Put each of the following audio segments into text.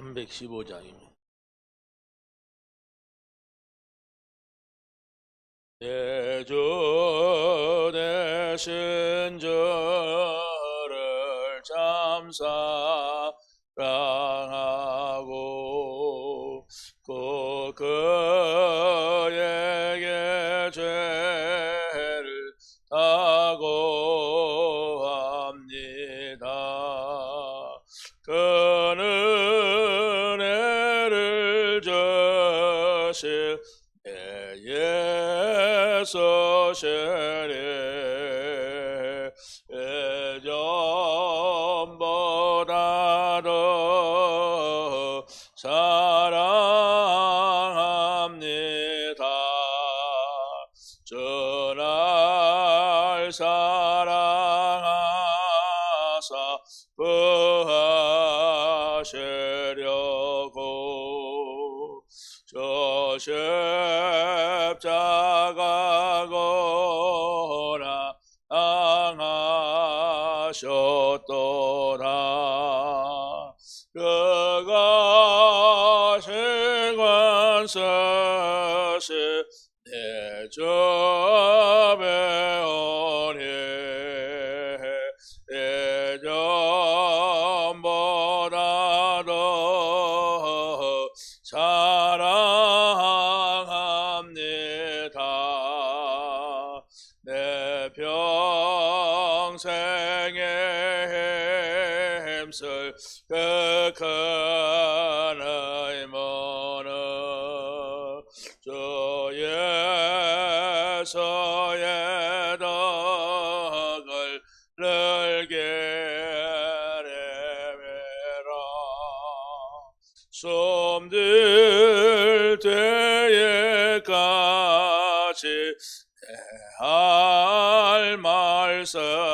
315장입니다. 내주 대신 저를 참 사랑하고 그 예수시리 예전보다도 사랑합니다. 십자가 los 힘쓸 그큰 의무는 주 예수의 덕을 늘게 레베라. 숨들 때에까지 할 말씀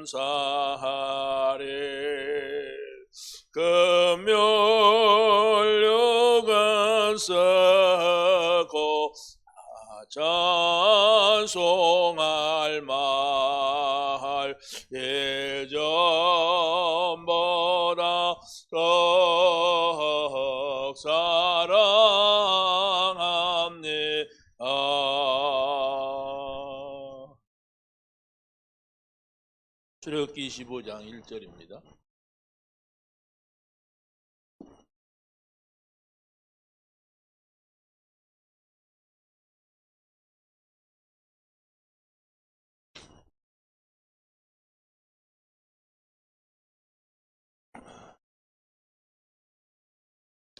감사하리. 쓰고 25장 1절입니다.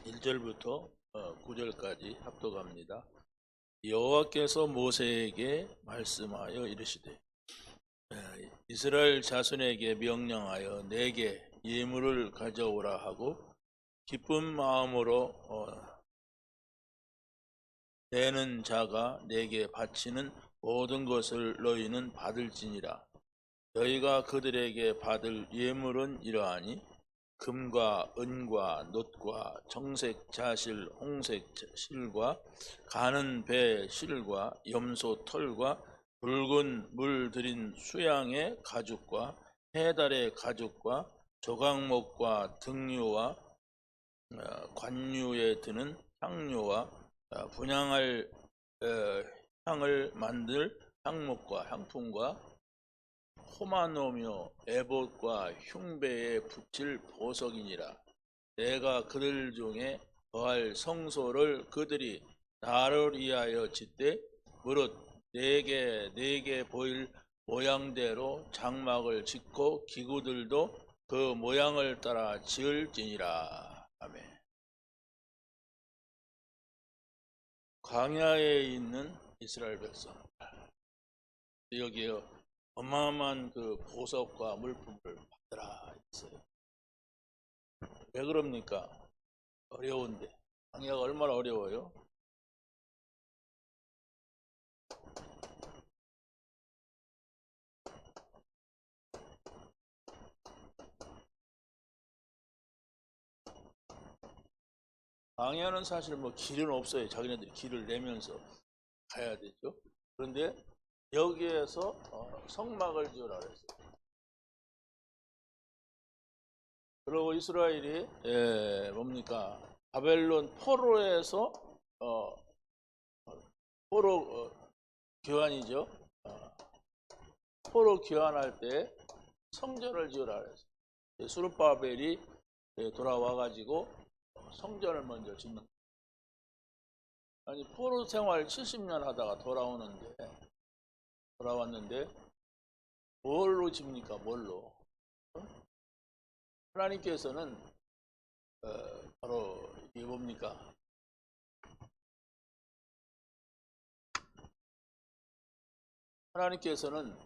일절부터 9절까지 합독합니다. 여호와께서 모세에게 말씀하여 이르시되 에, 이스라엘 자손에게 명령하여 내게 예물을 가져오라 하고 기쁜 마음으로 어, 내는 자가 내게 바치는 모든 것을 너희는 받을지니라. 너희가 그들에게 받을 예물은 이러하니 금과 은과 놋과 청색 자실 홍색 실과 가는 배 실과 염소 털과 붉은 물 들인 수양의 가죽과 해달의 가죽과 조각목과 등류와 어, 관유에 드는 향료와 어, 분향할 어, 향을 만들 향목과 향품과 호마노며 에봇과 흉배에 붙일 보석이니라. 내가 그들 중에 더할 성소를 그들이 나를 위하여 짓되 무릇 내게 내게 보일 모양대로 장막을 짓고 기구들도 그 모양을 따라 지을지니라. 아멘. 광야에 있는 이스라엘 백성 여기에 어마어마한 그 보석과 물품을 들아 있어요. 왜 그럽니까? 어려운데. 광야가 얼마나 어려워요? 광야는 사실 뭐 길은 없어요. 자기네들이 길을 내면서 가야 되죠. 그런데 여기에서 어, 성막을 지으라 그랬어요. 그리고 이스라엘이 예, 뭡니까 바벨론 포로에서 어, 포로 어, 교환이죠. 어, 포로 교환할 때 성전을 지으라 그랬어요. 예, 수르바벨이 예, 돌아와 가지고 성전을 먼저 짓는. 아니 포로 생활 70년 하다가 돌아오는데 돌아왔는데 뭘로 집니까? 뭘로? 어? 하나님께서는 어, 바로 이게 뭡니까? 하나님께서는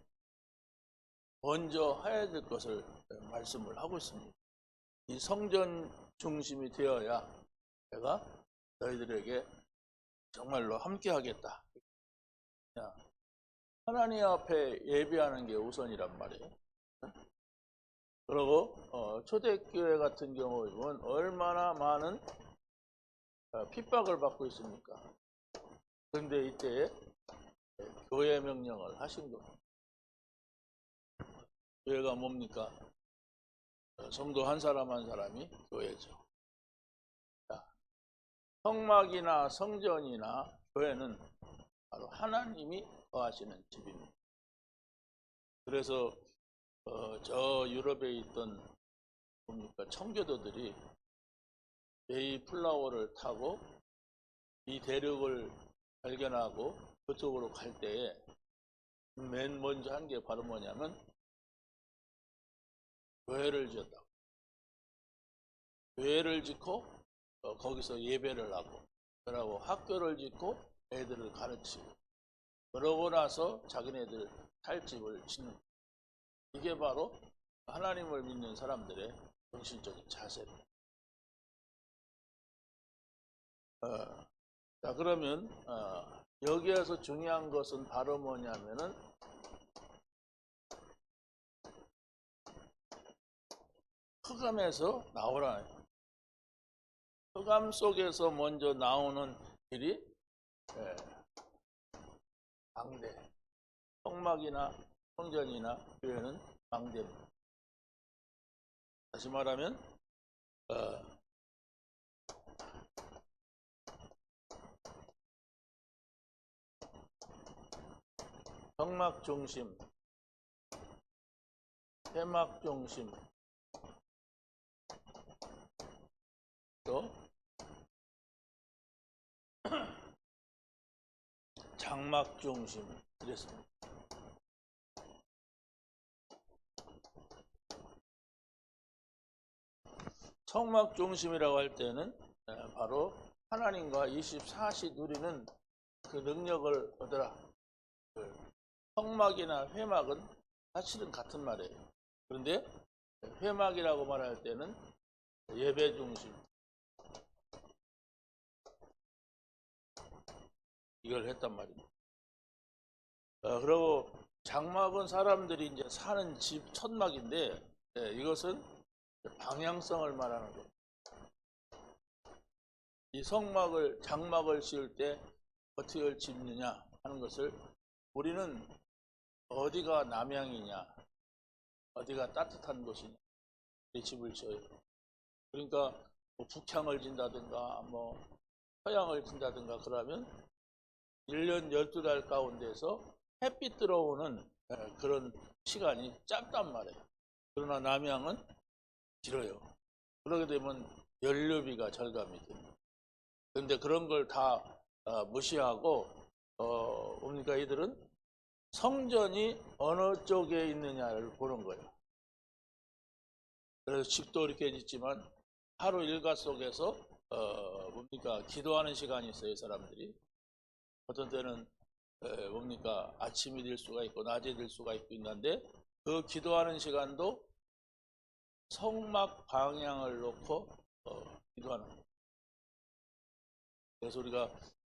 먼저 해야 될 것을 말씀을 하고 있습니다. 이 성전 중심이 되어야 내가 너희들에게 정말로 함께 하겠다. 하나님 앞에 예배하는 게 우선이란 말이에요. 그리고 어, 초대교회 같은 보면 얼마나 많은 어, 핍박을 받고 있습니까? 그런데 이때 교회 명령을 하신 겁니다. 교회가 뭡니까? 어, 성도 한 사람 한 사람이 교회죠. 자, 성막이나 성전이나 교회는 바로 하나님이 거하시는 집입니다. 그래서 어, 저 유럽에 있던 뭡니까 청교도들이 베이 플라워를 타고 이 대륙을 발견하고 그쪽으로 갈 때에 맨 먼저 한 게 바로 뭐냐면 교회를 지었다. 교회를 짓고 어, 거기서 예배를 하고 그러고 학교를 짓고 애들을 가르치고 그러고 나서 자기네들 살 집을 짓는 이게 바로 하나님을 믿는 사람들의 정신적인 자세입니다. 어, 자 그러면 어, 여기에서 중요한 것은 바로 뭐냐면은 흑암에서 나오라. 흑암 속에서 먼저 나오는 길이 예, 방대. 성막이나 성전이나 교회는 방대입니다. 다시 말하면 어, 성막 중심, 해막 중심, 장막 중심 이랬습니다. 성막 중심이라고 할 때는 에, 바로 하나님과 24시 누리는 그 능력을 얻으라. 그 성막이나 회막은 사실은 같은 말이에요. 그런데 회막이라고 말할 때는 예배 중심, 이걸 했단 말입니다. 어, 그리고 장막은 사람들이 이제 사는 집 천막인데 예, 이것은 방향성을 말하는 거예요. 이 성막을 장막을 씌울 때 어떻게 짓느냐 하는 것을 우리는 어디가 남향이냐 어디가 따뜻한 곳이냐 이 집을 지어요. 그러니까 뭐 북향을 진다든가 뭐 서양을 진다든가 그러면 1년 12달 가운데서 햇빛 들어오는 예, 그런 시간이 짧단 말이에요. 그러나 남양은 길어요. 그러게 되면 연료비가 절감이 됩니다. 그런데 그런 걸 다 무시하고 어, 뭡니까 이들은 성전이 어느 쪽에 있느냐를 보는 거예요. 그래서 집도 이렇게 짓지만 하루 일과 속에서 어, 뭡니까 기도하는 시간이 있어요, 이 사람들이. 어떤 때는 에, 뭡니까 아침이 될 수가 있고 낮이 될 수가 있고 있는데 그 기도하는 시간도 성막 방향을 놓고 어, 기도하는. 그래서 우리가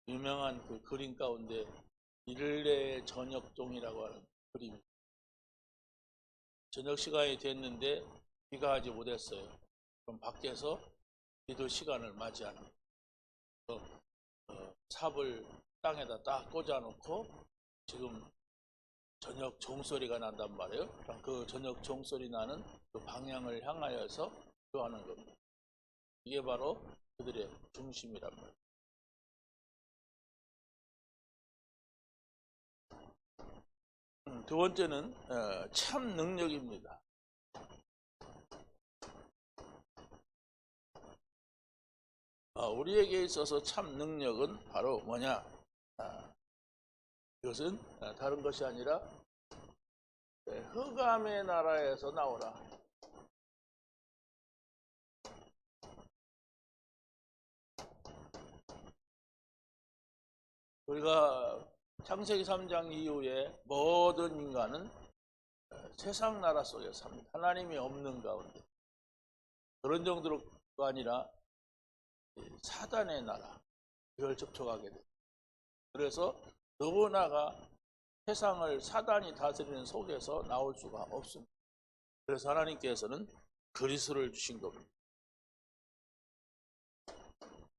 유명한 그 그림 가운데 일례 저녁종이라고 하는 그림. 저녁 시간이 됐는데 비가 하지 못했어요. 그럼 밖에서 기도 시간을 맞이하는 거예요. 어, 삽을 땅에다 딱 꽂아놓고 지금 저녁 종소리가 난단 말이에요. 그럼 그 저녁 종소리 나는 그 방향을 향하여서 기도하는 겁니다. 이게 바로 그들의 중심이란 말이에요. 음, 두 번째는 어, 참 능력입니다. 어, 우리에게 있어서 참 능력은 바로 뭐냐? 아, 이것은 아, 다른 것이 아니라 네, 흑암의 나라에서 나오라. 우리가 창세기 3장 이후에 모든 인간은 어, 세상 나라 속에 삽니다. 하나님이 없는 가운데. 그런 정도가 아니라 이 사단의 나라, 이걸 접촉하게 됩니다. 그래서 누구나가 세상을 사단이 다스리는 속에서 나올 수가 없습니다. 그래서 하나님께서는 그리스를 주신 겁니다.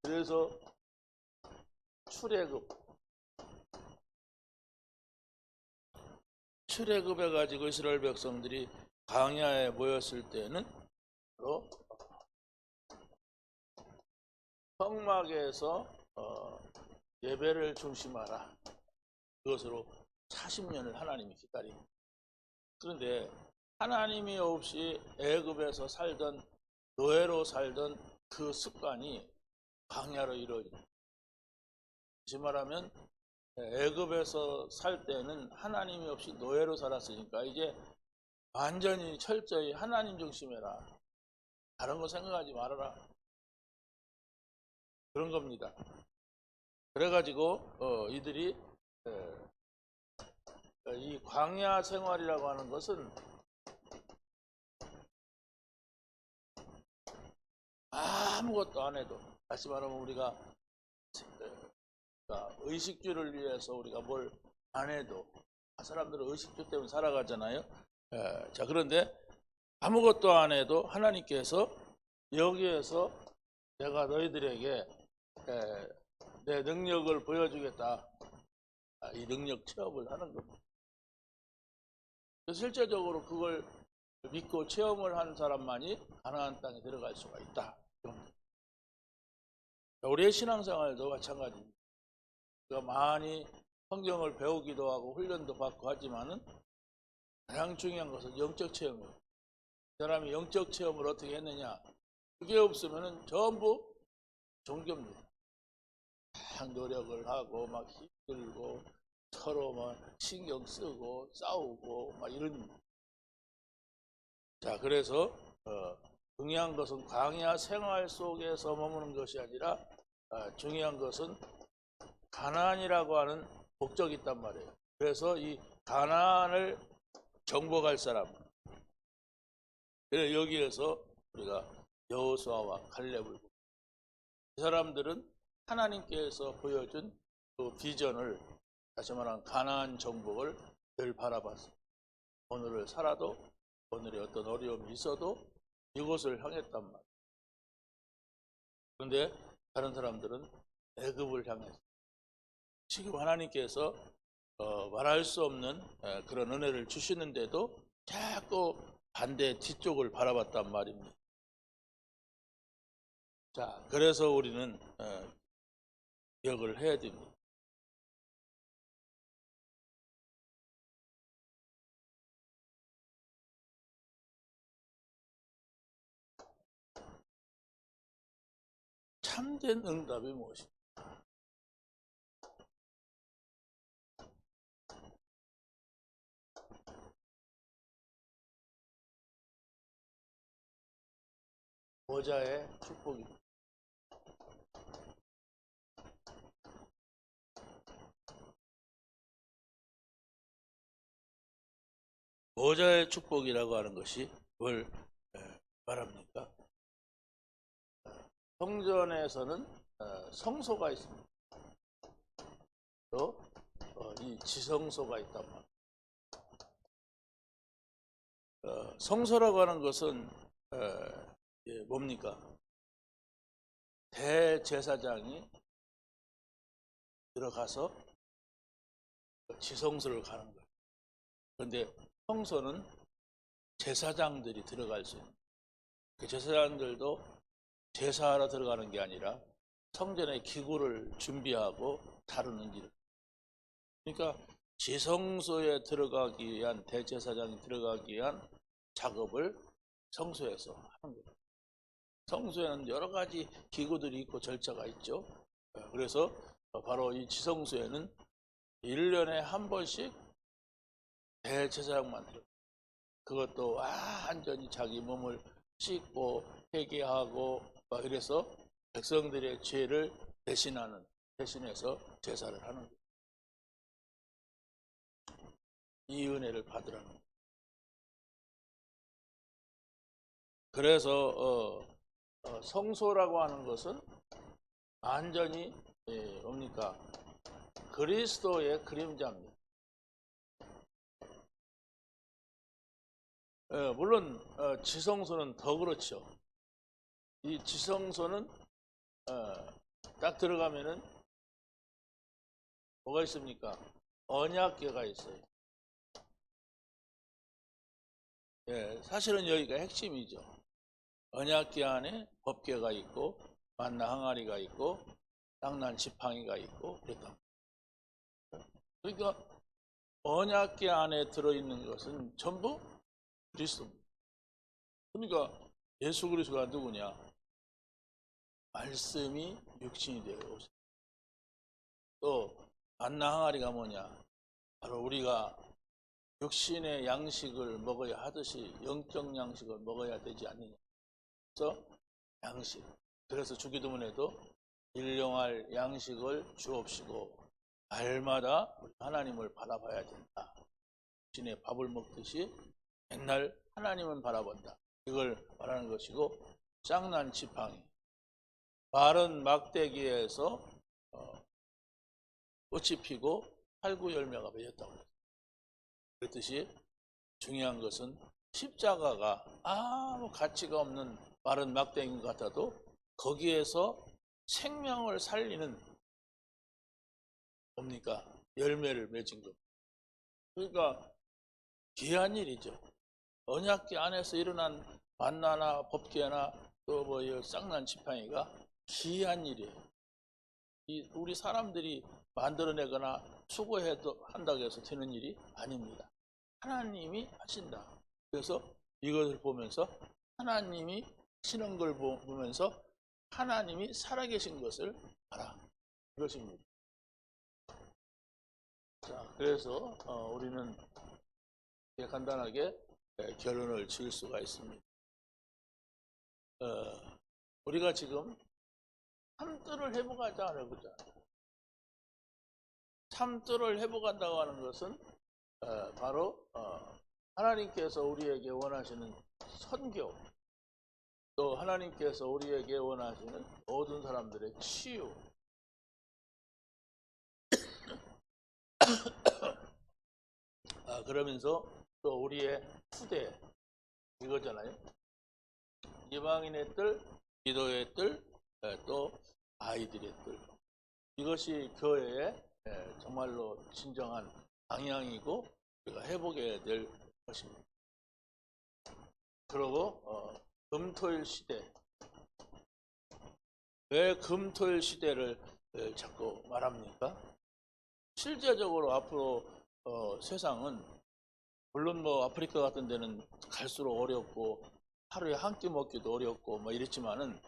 그래서 출애굽 출애굽해 가지고 이스라엘 백성들이 광야에 모였을 때는 바로 성막에서 어, 예배를 중심하라. 그것으로 40년을 하나님이 기다립니다. 그런데 하나님이 없이 애굽에서 살던 노예로 살던 그 습관이 광야로 이루어집니다. 다시 말하면 애굽에서 살 때는 하나님이 없이 노예로 살았으니까 이제 완전히 철저히 하나님 중심해라. 다른 거 생각하지 말아라. 그런 겁니다. 그래가지고 어, 이들이 에, 이 광야 생활이라고 하는 것은 아무것도 안 해도 다시 말하면 우리가 에, 그러니까 의식주를 위해서 우리가 뭘 안 해도 사람들은 의식주 때문에 살아가잖아요. 에, 자 그런데 아무것도 안 해도 하나님께서 여기에서 내가 너희들에게 에, 내 능력을 보여주겠다. 아, 이 능력 체험을 하는 겁니다. 실제적으로 그걸 믿고 체험을 한 사람만이 가나안 땅에 들어갈 수가 있다. 우리의 신앙생활도 마찬가지입니다. 우리가 많이 성경을 배우기도 하고 훈련도 받고 하지만은 가장 중요한 것은 영적 체험이에요. 그 사람이 영적 체험을 어떻게 했느냐? 그게 없으면은 전부 종교입니다. 막 노력을 하고 막 힘들고 서로 막 신경 쓰고 싸우고 막 이런 자 그래서 어, 중요한 것은 광야 생활 속에서 머무는 것이 아니라 어, 중요한 것은 가나안이라고 하는 목적이 있단 말이에요. 그래서 이 가나안을 정복할 사람. 그래서 여기에서 우리가 여호수아와 칼렙을 이 사람들은 하나님께서 보여준 그 비전을 다시 말하면 가나안 정복을 늘 바라봤습니다. 오늘을 살아도 오늘의 어떤 어려움이 있어도 이곳을 향했단 말이에요. 그런데 다른 사람들은 애굽을 향해서 지금 하나님께서 어, 말할 수 없는 에, 그런 은혜를 주시는데도 자꾸 반대 뒤쪽을 바라봤단 말입니다. 자, 그래서 우리는 어, 기억을 해야 됩니다. 참된 응답이 무엇입니까? 모자의 축복입니다. 모자의 축복이라고 하는 것이 에, 말합니까? 성전에서는 어, 성소가 있습니다. 또 어, 이 지성소가 있단 말이에요. 어, 성소라고 하는 것은 뭡니까? 대제사장이 들어가서 지성소를 가는 거예요. 그런데 성소는 제사장들이 들어갈 수 있는 그 제사장들도 제사하러 들어가는 게 아니라 성전의 기구를 준비하고 다루는 일. 그러니까 지성소에 들어가기 위한 대제사장이 들어가기 위한 작업을 성소에서 하는 거예요. 성소에는 여러 가지 기구들이 있고 절차가 있죠. 그래서 바로 이 지성소에는 1년에 한 번씩 대제사장만 들어가요. 그것도 완전히 자기 몸을 씻고 회개하고 막 이래서 백성들의 죄를 대신하는 대신해서 제사를 하는 거예요. 이 은혜를 받으라는 거예요. 그래서 어, 어, 성소라고 하는 것은 완전히 예, 뭡니까 그리스도의 그림자입니다. 예, 물론 어, 지성소는 더 그렇죠. 이 지성소는 어, 딱 들어가면은 뭐가 있습니까? 언약궤가 있어요. 예, 사실은 여기가 핵심이죠. 언약궤 안에 법궤가 있고 만나 항아리가 있고 땅난 지팡이가 있고 그랬다. 그러니까 언약궤 안에 들어있는 것은 전부 그리스도입니다. 그러니까 예수 그리스도가 누구냐? 말씀이 육신이 되어. 또 만나 항아리가 뭐냐? 바로 우리가 육신의 양식을 먹어야 하듯이 영적 양식을 먹어야 되지 않느냐. 그래서 양식. 그래서 주기도문에도 일용할 양식을 주옵시고 날마다 하나님을 바라봐야 된다. 육신의 밥을 먹듯이 맨날 하나님은 바라본다. 이걸 말하는 것이고 쌍난 지팡이 마른 막대기에서 어, 꽃이 피고 팔구 열매가 맺었다고. 그랬듯이 중요한 것은 십자가가 아무 가치가 없는 마른 막대기 같아도 거기에서 생명을 살리는 뭡니까 열매를 맺은 것. 그러니까 귀한 일이죠. 언약계 안에서 일어난 만나나 법계나 또뭐 쌍난 지팡이가 귀한 일이에요. 이 우리 사람들이 만들어내거나 수고해도 한다고 해서 되는 일이 아닙니다. 하나님이 하신다. 그래서 이것을 보면서 하나님이 하시는 걸 보면서 하나님이 살아계신 것을 알아. 이것입니다. 자, 그래서 어, 우리는 간단하게 예, 결론을 지을 수가 있습니다. 어, 우리가 지금 참뜰을 회복하자 해보자. 참뜰을 회복한다고 하는 것은 어, 바로 어, 하나님께서 우리에게 원하시는 선교, 또 하나님께서 우리에게 원하시는 모든 사람들의 치유. 아, 그러면서 또 우리의 후대 이거잖아요. 이방인의 뜰, 기도의 뜰, 예, 또 아이들의 뜰. 이것이 교회의 예, 정말로 진정한 방향이고 우리가 회복해야 될 것입니다. 그리고 어, 금토일 시대 왜 금토일 시대를 예, 자꾸 말합니까? 실제적으로 앞으로 어, 세상은 물론 뭐 아프리카 같은 데는 갈수록 어렵고 하루에 한 끼 먹기도 어렵고 뭐 이랬지만은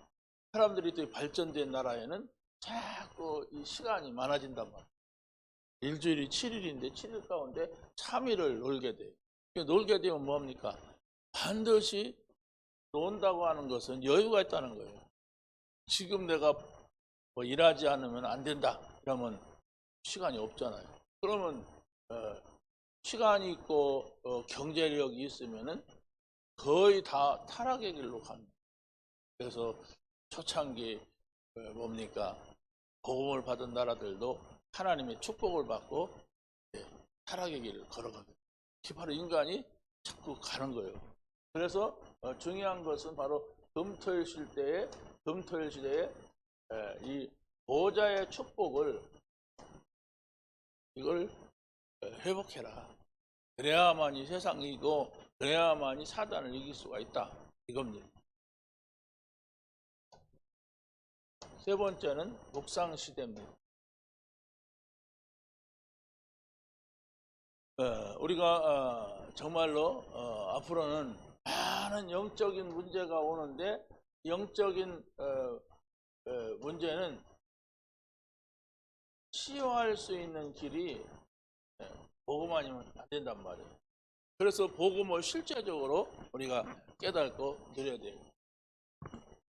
사람들이 또 발전된 나라에는 자꾸 이 시간이 많아진단 말이에요. 일주일이 7일인데 7일 가운데 3일을 놀게 돼요. 놀게 되면 뭡니까? 반드시 논다고 하는 것은 여유가 있다는 거예요. 지금 내가 뭐 일하지 않으면 안 된다. 그러면 시간이 없잖아요. 그러면 어, 시간이 있고 어, 경제력이 있으면은 거의 다 타락의 길로 갑니다. 그래서 초창기 어, 뭡니까 복음을 받은 나라들도 하나님의 축복을 받고 예, 타락의 길을 걸어가거든요. 그게 바로 인간이 자꾸 가는 거예요. 그래서 어, 중요한 것은 바로 금토일 시대에 금토일 시대에 에, 이 보좌의 축복을 이걸 에, 회복해라. 그래야만 이 세상이고 그래야만 이 사단을 이길 수가 있다. 이겁니다. 세 번째는 묵상 시대입니다. 어, 우리가 어, 정말로 어, 앞으로는 많은 영적인 문제가 오는데 영적인 어, 어, 문제는 치유할 수 있는 길이 예, 복음 아니면 안 된단 말이에요. 그래서 복음을 실제적으로 우리가 깨닫고 누려야 돼요.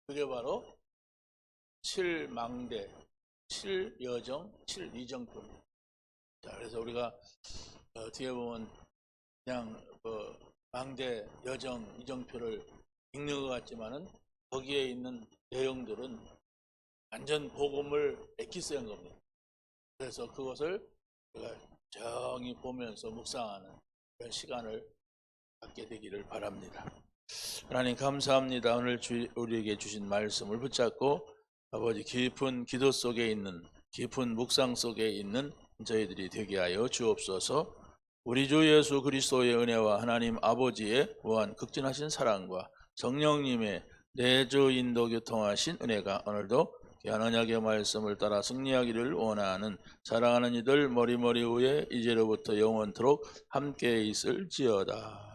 그게 바로 칠망대, 칠여정, 칠이정표입니다. 자, 그래서 우리가 어, 뒤에 보면 그냥 그 망대, 여정, 이정표를 읽는 것 같지만은 거기에 있는 내용들은 완전 복음을 엑기스한 겁니다. 그래서 그것을 우리가 정히 보면서 묵상하는 그런 시간을 갖게 되기를 바랍니다. 하나님 감사합니다. 오늘 주, 우리에게 주신 말씀을 붙잡고 아버지 깊은 기도 속에 있는 깊은 묵상 속에 있는 저희들이 되게 하여 주옵소서. 우리 주 예수 그리스도의 은혜와 하나님 아버지의 무한 극진하신 사랑과 성령님의 내주 인도 교통하신 은혜가 오늘도 귀한 언약의 말씀을 따라 승리하기를 원하는 사랑하는 이들 머리머리 위에 이제로부터 영원토록 함께 있을지어다.